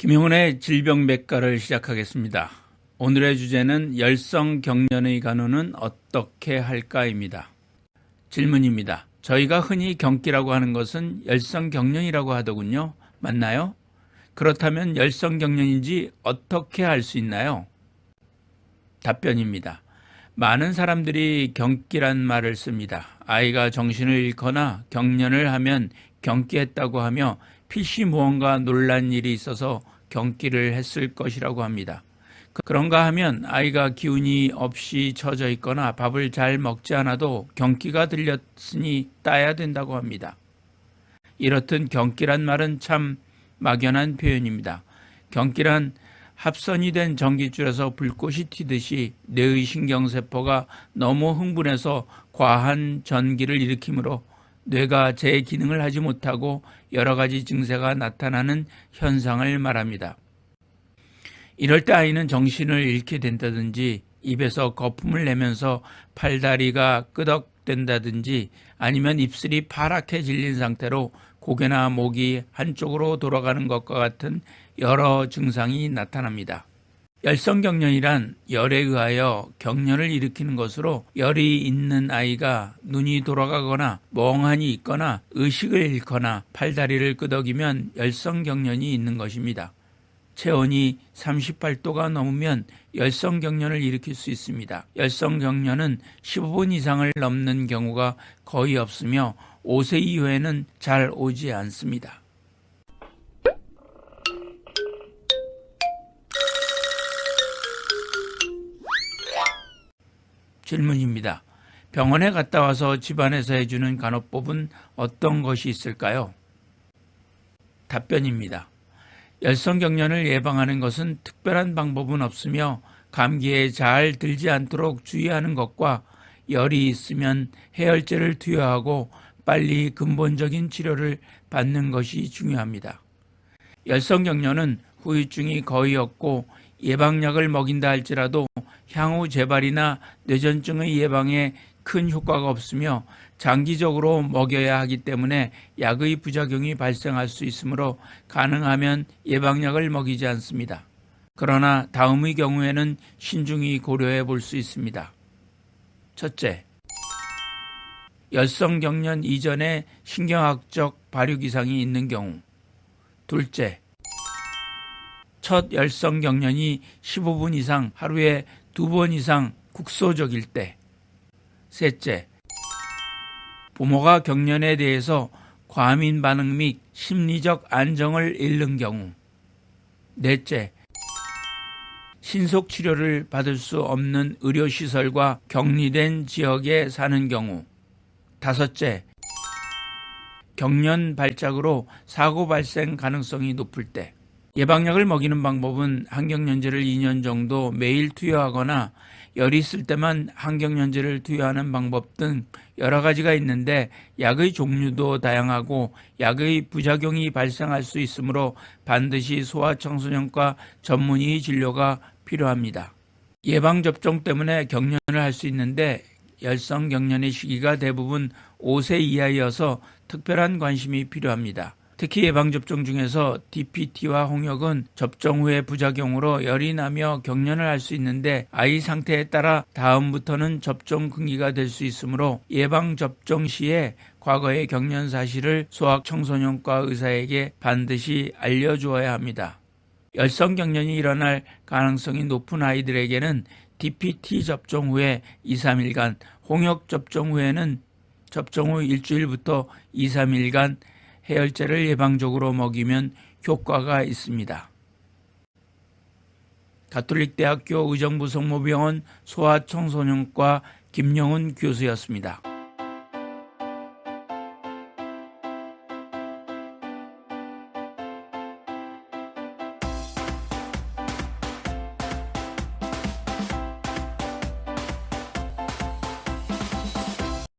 김용훈의 질병백과를 시작하겠습니다. 오늘의 주제는 열성 경련의 간호는 어떻게 할까입니다. 질문입니다. 저희가 흔히 경기라고 하는 것은 열성 경련이라고 하더군요. 맞나요? 그렇다면 열성 경련인지 어떻게 알 수 있나요? 답변입니다. 많은 사람들이 경기란 말을 씁니다. 아이가 정신을 잃거나 경련을 하면 경기했다고 하며 필시 무언가 놀란 일이 있어서 경기를 했을 것이라고 합니다. 그런가 하면 아이가 기운이 없이 처져 있거나 밥을 잘 먹지 않아도 경기가 들렸으니 따야 된다고 합니다. 이렇듯 경기란 말은 참 막연한 표현입니다. 경기란 합선이 된 전기줄에서 불꽃이 튀듯이 뇌의 신경세포가 너무 흥분해서 과한 전기를 일으키므로 뇌가 제 기능을 하지 못하고 여러 가지 증세가 나타나는 현상을 말합니다. 이럴 때 아이는 정신을 잃게 된다든지 입에서 거품을 내면서 팔다리가 끄덕된다든지 아니면 입술이 파랗게 질린 상태로 고개나 목이 한쪽으로 돌아가는 것과 같은 여러 증상이 나타납니다. 열성경련이란 열에 의하여 경련을 일으키는 것으로 열이 있는 아이가 눈이 돌아가거나 멍하니 있거나 의식을 잃거나 팔다리를 끄덕이면 열성경련이 있는 것입니다. 체온이 38도가 넘으면 열성경련을 일으킬 수 있습니다. 열성경련은 15분 이상을 넘는 경우가 거의 없으며 5세 이후에는 잘 오지 않습니다. 질문입니다. 병원에 갔다 와서 집안에서 해주는 간호법은 어떤 것이 있을까요? 답변입니다. 열성경련을 예방하는 것은 특별한 방법은 없으며 감기에 잘 들지 않도록 주의하는 것과 열이 있으면 해열제를 투여하고 빨리 근본적인 치료를 받는 것이 중요합니다. 열성경련은 후유증이 거의 없고 예방약을 먹인다 할지라도 향후 재발이나 뇌전증의 예방에 큰 효과가 없으며 장기적으로 먹여야 하기 때문에 약의 부작용이 발생할 수 있으므로 가능하면 예방약을 먹이지 않습니다. 그러나 다음의 경우에는 신중히 고려해 볼 수 있습니다. 첫째, 열성 경련 이전에 신경학적 발육 이상이 있는 경우. 둘째, 첫 열성 경련이 15분 이상 하루에 두 번 이상 국소적일 때. 셋째, 부모가 경련에 대해서 과민 반응 및 심리적 안정을 잃는 경우. 넷째, 신속 치료를 받을 수 없는 의료시설과 격리된 지역에 사는 경우. 다섯째, 경련 발작으로 사고 발생 가능성이 높을 때. 예방약을 먹이는 방법은 항경련제를 2년 정도 매일 투여하거나 열이 있을 때만 항경련제를 투여하는 방법 등 여러 가지가 있는데 약의 종류도 다양하고 약의 부작용이 발생할 수 있으므로 반드시 소아청소년과 전문의 진료가 필요합니다. 예방접종 때문에 경련을 할 수 있는데 열성 경련의 시기가 대부분 5세 이하여서 특별한 관심이 필요합니다. 특히 예방접종 중에서 DPT와 홍역은 접종 후의 부작용으로 열이 나며 경련을 할 수 있는데 아이 상태에 따라 다음부터는 접종 금기가 될 수 있으므로 예방접종 시에 과거의 경련 사실을 소아청소년과 의사에게 반드시 알려주어야 합니다. 열성 경련이 일어날 가능성이 높은 아이들에게는 DPT 접종 후에 2, 3일간, 홍역 접종 후에는 접종 후 일주일부터 2, 3일간 해열제를 예방적으로 먹이면 효과가 있습니다. 가톨릭대학교 의정부 성모병원 소아청소년과 김영훈 교수였습니다.